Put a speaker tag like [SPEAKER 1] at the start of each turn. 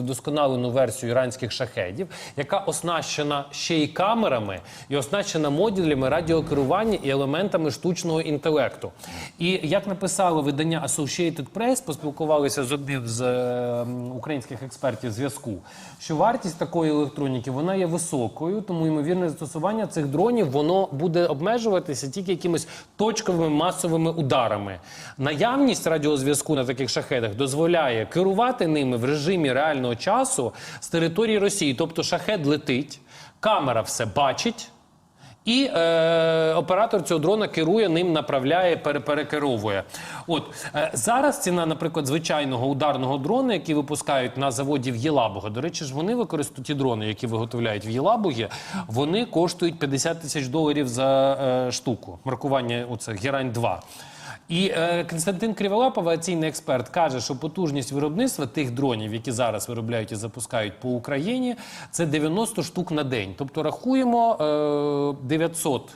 [SPEAKER 1] Вдосконалену версію іранських шахедів, яка оснащена ще й камерами і оснащена модулями радіокерування і елементами штучного інтелекту. І як написало видання Associated Press, поспілкувалися з одним з е, українських експертів зв'язку, що вартість такої електроніки вона є високою, тому ймовірне застосування цих дронів воно буде обмежуватися тільки якимись точковими масовими ударами. Наявність радіозв'язку на таких шахедах дозволяє керувати ними в режимі реального часу з території Росії. Тобто шахед летить, камера все бачить. І е, оператор цього дрона керує ним, направляє, пере, перекеровує. От е, зараз ціна, наприклад, звичайного ударного дрона, який випускають на заводі в Єлабуга. До речі, ж вони використовують ті дрони, які виготовляють в Єлабугі, вони коштують 50 тисяч доларів за е, штуку. Маркування оце Герань 2 і е, Константин Криволап, авіаційний експерт, каже, що потужність виробництва тих дронів, які зараз виробляють і запускають по Україні, це 90 штук на день. Тобто рахуємо е, 900